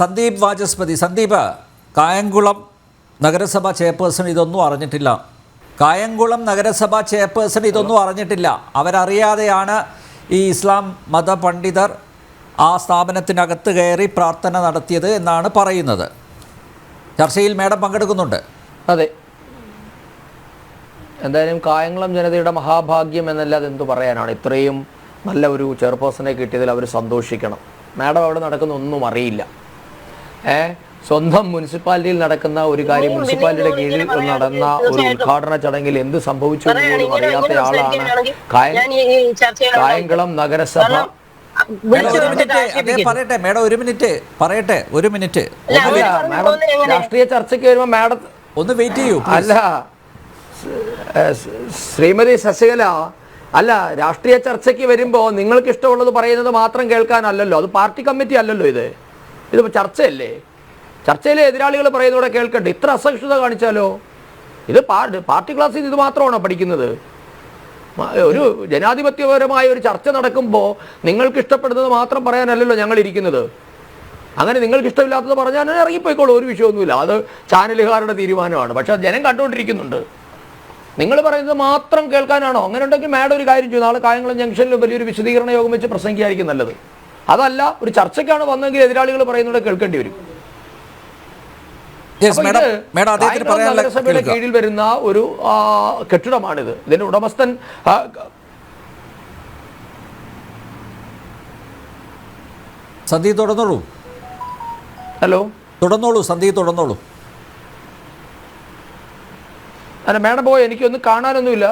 സന്ദീപ് വാചസ്പതി സന്ദീപ് കായംകുളം നഗരസഭ ചെയർപേഴ്സൺ ഇതൊന്നും അറിഞ്ഞിട്ടില്ല. കായംകുളം നഗരസഭ ചെയർപേഴ്സൺ ഇതൊന്നും അറിഞ്ഞിട്ടില്ല. അവരറിയാതെയാണ് ഈ ഇസ്ലാം മത പണ്ഡിതർ ആ സ്ഥാപനത്തിനകത്ത് കയറി പ്രാർത്ഥന നടത്തിയത് എന്നാണ് പറയുന്നത്. ചർച്ചയിൽ മേഡം പങ്കെടുക്കുന്നുണ്ട്. അതെ. എന്തായാലും കായംകുളം ജനതയുടെ മഹാഭാഗ്യം എന്നല്ലാതെ എന്തു പറയാനാണ്? ഇത്രയും നല്ല ഒരു ചെയർപേഴ്സണെ കിട്ടിയതിൽ അവർ സന്തോഷിക്കണം. മാഡം അവിടെ നടക്കുന്ന ഒന്നും അറിയില്ല. സ്വന്തം മുനിസിപ്പാലിറ്റിയിൽ നടക്കുന്ന ഒരു കാര്യം മുനിസിപ്പാലിറ്റിയുടെ കീഴിൽ നടന്ന ഒരു ഉദ്ഘാടന ചടങ്ങിൽ എന്ത് സംഭവിച്ചു എന്ന് പോലും അറിയാത്ത ആളാണ് കായ കായംകുളം നഗരസഭ. പറയട്ടെ മേഡം ഒരു മിനിറ്റ് പറയട്ടെ ഒരു മിനിറ്റ്. രാഷ്ട്രീയ ചർച്ചയ്ക്ക് വരുമ്പോ മാഡം ഒന്ന് വെയിറ്റ് ചെയ്യൂ അല്ല ശ്രീമതി ശശികല അല്ല രാഷ്ട്രീയ ചർച്ചയ്ക്ക് വരുമ്പോൾ നിങ്ങൾക്ക് ഇഷ്ടമുള്ളത് പറയുന്നത് മാത്രം കേൾക്കാനല്ലല്ലോ. അത് പാർട്ടി കമ്മിറ്റി അല്ലല്ലോ ഇത്. ഇതിപ്പോൾ ചർച്ചയല്ലേ? ചർച്ചയിലെ എതിരാളികൾ പറയുന്നതോടെ കേൾക്കട്ടെ ഇത്ര അസഹിഷ്ണുത കാണിച്ചാലോ? ഇത് പാർട്ടി ക്ലാസ്സിൽ ഇത് മാത്രമാണോ പഠിക്കുന്നത്? ഒരു ജനാധിപത്യപരമായ ഒരു ചർച്ച നടക്കുമ്പോൾ നിങ്ങൾക്ക് ഇഷ്ടപ്പെടുന്നത് മാത്രം പറയാനല്ലല്ലോ ഞങ്ങൾ ഇരിക്കുന്നത് അങ്ങനെ നിങ്ങൾക്ക് ഇഷ്ടമില്ലാത്തത് പറഞ്ഞാൽ ഇറങ്ങിപ്പോയിക്കോളൂ ഒരു വിഷയമൊന്നുമില്ല. അത് ചാനലുകാരുടെ തീരുമാനമാണ്. പക്ഷെ ജനം കണ്ടുകൊണ്ടിരിക്കുന്നുണ്ട്. നിങ്ങൾ പറയുന്നത് മാത്രം കേൾക്കാനാണോ? അങ്ങനെ ഉണ്ടെങ്കിൽ മാഡം ഒരു കാര്യം ചെയ്യും. നാളെ കായംകുളം ജംഗ്ഷനിൽ വലിയൊരു വിശദീകരണ യോഗം വെച്ച് പ്രസംഗിക്കായിരിക്കും നല്ലത്. അതല്ല ഒരു ചർച്ചയ്ക്കാണ് വന്നെങ്കിൽ എതിരാളികൾ പറയുന്നത് കേൾക്കേണ്ടി വരും. നഗരസഭയുടെ കീഴിൽ വരുന്ന ഒരു കെട്ടിടമാണിത്. ഇതിന്റെ ഉടമസ്ഥൻ സന്ധി തുടർന്നോളൂ. ഹലോ? തുടർന്നോളൂ സന്ധി തുടർന്നോളൂ. അല്ല മേഡം പോയി എനിക്കൊന്നും കാണാനൊന്നുമില്ല.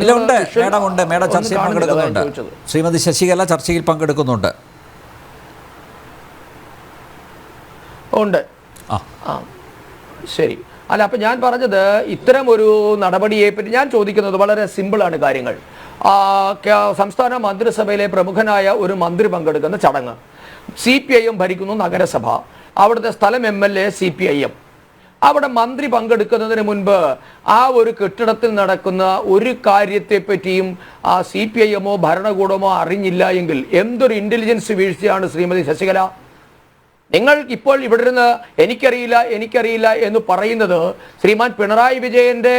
ഇല്ല ഉണ്ട് മേഡം ഉണ്ട്. മേഡം ചർച്ചയിൽ പങ്കെടുക്കുന്നുണ്ട്. ശ്രീമതി ശശികല ചർച്ചയിൽ പങ്കെടുക്കുന്നുണ്ട്. ഉണ്ട്. ആ. ശരി. അല്ല അപ്പം ഞാൻ പറഞ്ഞത് ഇത്തരം ഒരു നടപടിയെ പറ്റി ഞാൻ ചോദിക്കുന്നത് വളരെ സിമ്പിളാണ് കാര്യങ്ങൾ. സംസ്ഥാന മന്ത്രിസഭയിലെ പ്രമുഖനായ ഒരു മന്ത്രി പങ്കെടുക്കുന്ന ചടങ്ങ്. സി പി ഐ എം ഭരിക്കുന്നു നഗരസഭ. അവിടുത്തെ സ്ഥലം M L A C P I M. അവിടെ മന്ത്രി പങ്കെടുക്കുന്നതിന് മുൻപ് ആ ഒരു കെട്ടിടത്തിൽ നടക്കുന്ന ഒരു കാര്യത്തെ പറ്റിയും ആ സി പി ഐ എമ്മോ ഭരണകൂടമോ അറിഞ്ഞില്ല എങ്കിൽ എന്തൊരു ഇന്റലിജൻസ് വീഴ്ചയാണ് ശ്രീമതി ശശികല? നിങ്ങൾ ഇപ്പോൾ ഇവിടെ ഇരുന്ന് എനിക്കറിയില്ല എനിക്കറിയില്ല എന്ന് പറയുന്നത് ശ്രീമാൻ പിണറായി വിജയന്റെ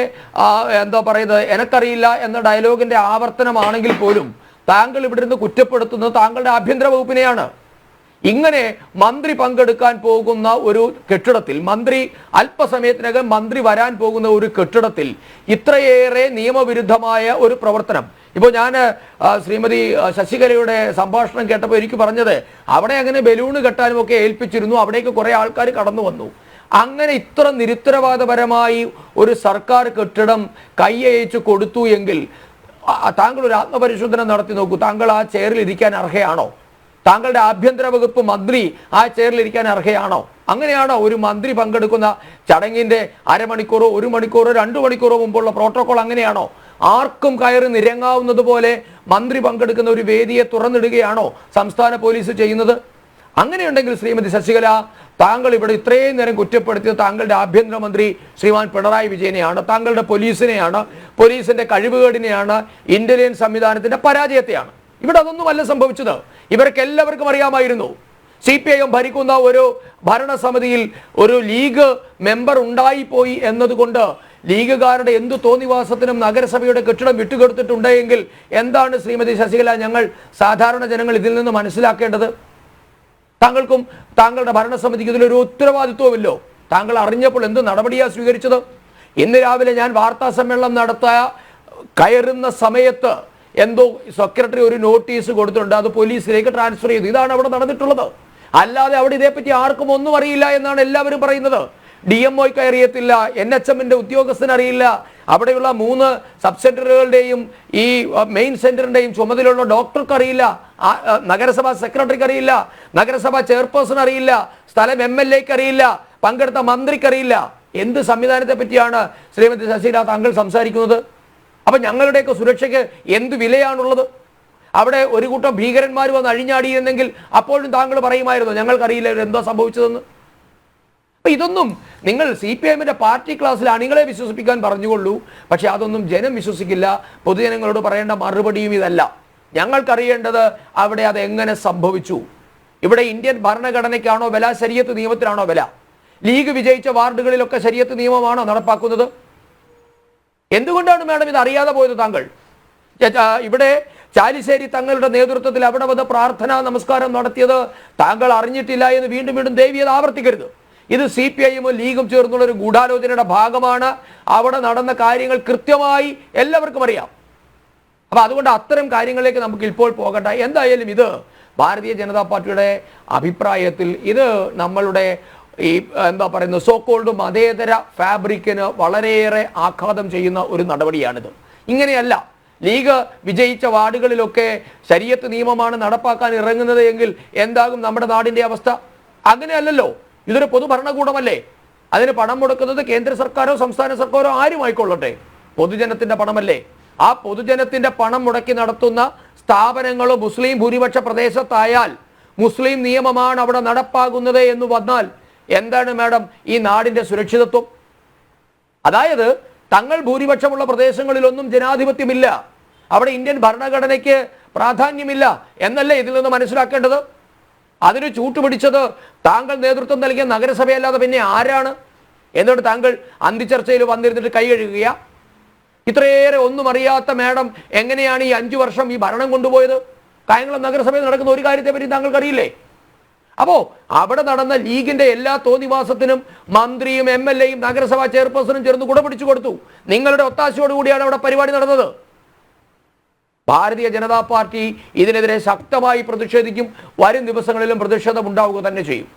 എന്താ പറയുന്നത് എനക്കറിയില്ല എന്ന ഡയലോഗിന്റെ ആവർത്തനമാണെങ്കിൽ പോലും താങ്കൾ ഇവിടെ നിന്ന് കുറ്റപ്പെടുത്തുന്നത് താങ്കളുടെ ആഭ്യന്തര വകുപ്പിനെയാണ്. ഇങ്ങനെ മന്ത്രി പങ്കെടുക്കാൻ പോകുന്ന ഒരു കെട്ടിടത്തിൽ മന്ത്രി അല്പസമയത്തിനകം മന്ത്രി വരാൻ പോകുന്ന ഒരു കെട്ടിടത്തിൽ ഇത്രയേറെ നിയമവിരുദ്ധമായ ഒരു പ്രവർത്തനം. ഇപ്പോൾ ഞാൻ ശ്രീമതി ശശികലയുടെ സംഭാഷണം കേട്ടപ്പോൾ എനിക്ക് പറഞ്ഞത് അവിടെ അങ്ങനെ ബലൂണ് കെട്ടാനും ഒക്കെ ഏൽപ്പിച്ചിരുന്നു അവിടേക്ക് കുറേ ആൾക്കാർ കടന്നു വന്നു. അങ്ങനെ ഇത്ര നിരുത്തരവാദപരമായി ഒരു സർക്കാർ കെട്ടിടം കൈയയച്ചു കൊടുത്തു എങ്കിൽ താങ്കൾ ഒരു ആത്മപരിശോധന നടത്തി നോക്കൂ താങ്കൾ ആ ചെയറിൽ ഇരിക്കാൻ അർഹയാണോ? താങ്കളുടെ ആഭ്യന്തര വകുപ്പ് മന്ത്രി ആ ചെയറിൽ ഇരിക്കാൻ അർഹയാണോ? അങ്ങനെയാണോ ഒരു മന്ത്രി പങ്കെടുക്കുന്ന ചടങ്ങിന്റെ അരമണിക്കൂറോ ഒരു മണിക്കൂറോ രണ്ടു മണിക്കൂറോ മുമ്പുള്ള പ്രോട്ടോകോൾ അങ്ങനെയാണോ? ആർക്കും കയറി നിരങ്ങാവുന്നത് പോലെ മന്ത്രി പങ്കെടുക്കുന്ന ഒരു വേദിയെ തുറന്നിടുകയാണോ സംസ്ഥാന പോലീസ് ചെയ്യുന്നത്? അങ്ങനെയുണ്ടെങ്കിൽ ശ്രീമതി ശശികല താങ്കൾ ഇവിടെ ഇത്രയും നേരം കുറ്റപ്പെടുത്തിയത് താങ്കളുടെ ആഭ്യന്തരമന്ത്രി ശ്രീമാൻ പിണറായി വിജയനെയാണ് താങ്കളുടെ പോലീസിനെയാണ് പോലീസിന്റെ കഴിവുകേടിനെയാണ് ഇന്റലിജൻസ് സംവിധാനത്തിന്റെ പരാജയത്തെയാണ്. ഇവിടെ അതൊന്നുമല്ല സംഭവിച്ചത്. ഇവർക്ക് എല്ലാവർക്കും അറിയാമായിരുന്നു. സി പി ഐ എം ഭരിക്കുന്ന ഒരു ഭരണസമിതിയിൽ ഒരു ലീഗ് മെമ്പർ ഉണ്ടായിപ്പോയി എന്നതുകൊണ്ട് ലീഗുകാരുടെ എന്തു തോന്നിവാസത്തിനും നഗരസഭയുടെ കെട്ടിടം വിട്ടുകൊടുത്തിട്ടുണ്ടെങ്കിൽ എന്താണ് ശ്രീമതി ശശികല ഞങ്ങൾ സാധാരണ ജനങ്ങൾ ഇതിൽ നിന്ന് മനസ്സിലാക്കേണ്ടത്? താങ്കൾക്കും താങ്കളുടെ ഭരണസമിതിക്ക് ഇതിലൊരു ഉത്തരവാദിത്വമില്ലോ. താങ്കൾ അറിഞ്ഞപ്പോൾ എന്ത് നടപടിയാണ് സ്വീകരിച്ചത്? ഇന്ന് രാവിലെ ഞാൻ വാർത്താ സമ്മേളനം നടത്താ കയറുന്ന സമയത്ത് എന്തോ സെക്രട്ടറി ഒരു നോട്ടീസ് കൊടുത്തിട്ടുണ്ട് അത് പോലീസിലേക്ക് ട്രാൻസ്ഫർ ചെയ്തു. ഇതാണ് അവിടെ നടന്നിട്ടുള്ളത്. അല്ലാതെ അവിടെ ഇതേപ്പറ്റി ആർക്കും ഒന്നും അറിയില്ല എന്നാണ് എല്ലാവരും പറയുന്നത്. ഡി എം ഒക്ക് അറിയത്തില്ല എൻ എച്ച് എമ്മിന്റെ ഉദ്യോഗസ്ഥന് അറിയില്ല. അവിടെയുള്ള മൂന്ന് സബ് സെന്ററുകളുടെയും ഈ മെയിൻ സെന്ററിന്റെയും ചുമതലയുള്ള ഡോക്ടർക്ക് അറിയില്ല. നഗരസഭാ സെക്രട്ടറിക്ക് അറിയില്ല. നഗരസഭാ ചെയർപേഴ്സൺ അറിയില്ല. സ്ഥലം എം എൽ എക്ക് അറിയില്ല. പങ്കെടുത്ത മന്ത്രിക്ക് അറിയില്ല. എന്ത് സംവിധാനത്തെ പറ്റിയാണ് ശ്രീമതി ശശിരാ താങ്കൾ സംസാരിക്കുന്നത്? അപ്പൊ ഞങ്ങളുടെയൊക്കെ സുരക്ഷയ്ക്ക് എന്ത് വിലയാണുള്ളത്? അവിടെ ഒരു കൂട്ടം ഭീകരന്മാർ വന്ന് അഴിഞ്ഞാടിയിരുന്നെങ്കിൽ അപ്പോഴും താങ്കൾ പറയുമായിരുന്നു ഞങ്ങൾക്കറിയില്ല എന്തോ സംഭവിച്ചതെന്ന്. അപ്പൊ ഇതൊന്നും നിങ്ങൾ സി പി എമ്മിന്റെ പാർട്ടി ക്ലാസ്സിൽ അണികളെ വിശ്വസിപ്പിക്കാൻ പറഞ്ഞുകൊള്ളൂ. പക്ഷെ അതൊന്നും ജനം വിശ്വസിക്കില്ല. പൊതുജനങ്ങളോട് പറയേണ്ട മറുപടിയും ഇതല്ല. ഞങ്ങൾക്കറിയേണ്ടത് അവിടെ അത് എങ്ങനെ സംഭവിച്ചു? ഇവിടെ ഇന്ത്യൻ ഭരണഘടനയ്ക്കാണോ വില? ശരീരത്ത് നിയമത്തിനാണോ വില? ലീഗ് വിജയിച്ച വാർഡുകളിലൊക്കെ ശരീരത്ത് നിയമമാണോ നടപ്പാക്കുന്നത്? എന്തുകൊണ്ടാണ് മാഡം ഇത് അറിയാതെ പോയത് താങ്കൾ? ഇവിടെ ചാലിശ്ശേരി തങ്ങളുടെ നേതൃത്വത്തിൽ അവിടെ വന്ന് പ്രാർത്ഥനാ നമസ്കാരം നടത്തിയത് താങ്കൾ അറിഞ്ഞിട്ടില്ല എന്ന് വീണ്ടും വീണ്ടും ദേവി അത് ആവർത്തിക്കരുത്. ഇത് സി പി ഐഎമ്മും ലീഗും ചേർന്നുള്ള ഒരു ഗൂഢാലോചനയുടെ ഭാഗമാണ്. അവിടെ നടന്ന കാര്യങ്ങൾ കൃത്യമായി എല്ലാവർക്കും അറിയാം. അപ്പൊ അതുകൊണ്ട് അത്തരം കാര്യങ്ങളിലേക്ക് നമുക്ക് ഇപ്പോൾ പോകട്ടെ. എന്തായാലും ഇത് ഭാരതീയ ജനതാ പാർട്ടിയുടെ അഭിപ്രായത്തിൽ ഇത് നമ്മളുടെ ഈ എന്താ പറയുന്നത് കോൾഡ് മതേതര ഫാബ്രിക്കിന് വളരെയേറെ ആഘാതം ചെയ്യുന്ന ഒരു നടപടിയാണിത്. ഇങ്ങനെയല്ല ലീഗ് വിജയിച്ച വാർഡുകളിലൊക്കെ ശരീരത്ത് നിയമമാണ് നടപ്പാക്കാൻ ഇറങ്ങുന്നത് എങ്കിൽ എന്താകും നമ്മുടെ നാടിന്റെ അവസ്ഥ? അങ്ങനെയല്ലല്ലോ. ഇതൊരു പൊതുഭരണകൂടമല്ലേ. അതിന് പണം മുടക്കുന്നത് കേന്ദ്ര സർക്കാരോ സംസ്ഥാന സർക്കാരോ ആരും ആയിക്കൊള്ളട്ടെ. പൊതുജനത്തിന്റെ പണമല്ലേ. ആ പൊതുജനത്തിന്റെ പണം മുടക്കി നടത്തുന്ന സ്ഥാപനങ്ങൾ മുസ്ലിം ഭൂരിപക്ഷ പ്രദേശത്തായാൽ മുസ്ലിം നിയമമാണ് അവിടെ നടപ്പാകുന്നത് എന്ന് വന്നാൽ എന്താണ് മാഡം ഈ നാടിന്റെ സുരക്ഷിതത്വം? അതായത് തങ്ങൾ ഭൂരിപക്ഷമുള്ള പ്രദേശങ്ങളിലൊന്നും ജനാധിപത്യമില്ല. അവിടെ ഇന്ത്യൻ ഭരണഘടനയ്ക്ക് പ്രാധാന്യമില്ല എന്നല്ലേ ഇതിൽ നിന്ന് മനസ്സിലാക്കേണ്ടത്? അതിന് ചൂട്ടുപിടിച്ചത് താങ്കൾ നേതൃത്വം നൽകിയ നഗരസഭയല്ലാതെ പിന്നെ ആരാണ്? എന്നിട്ട് താങ്കൾ അന്തിച്ചർച്ചയിൽ വന്നിരുന്നിട്ട് കൈ കഴുകുക ഇത്രയേറെ ഒന്നും അറിയാത്ത മാഡം എങ്ങനെയാണ് ഈ അഞ്ചു വർഷം ഈ ഭരണം കൊണ്ടുപോയത്? കായംകുളം നഗരസഭയിൽ നടക്കുന്ന ഒരു കാര്യത്തെ പറ്റി താങ്കൾക്ക് അറിയില്ലേ അപ്പോ അവിടെ നടന്ന ലീഗിന്റെ എല്ലാ തോന്നിവാസത്തിനും മന്ത്രിയും എം എൽ എയും നഗരസഭാ ചെയർപേഴ്സണും ചേർന്ന് കുട പിടിച്ചു കൊടുത്തു. നിങ്ങളുടെ ഒത്താശയോട് കൂടിയാണ് അവിടെ പരിപാടി നടന്നത്. ഭാരതീയ ജനതാ പാർട്ടി ഇതിനെതിരെ ശക്തമായി പ്രതിഷേധിക്കും. വരും ദിവസങ്ങളിലും പ്രതിഷേധം ഉണ്ടാവുക തന്നെ ചെയ്യും.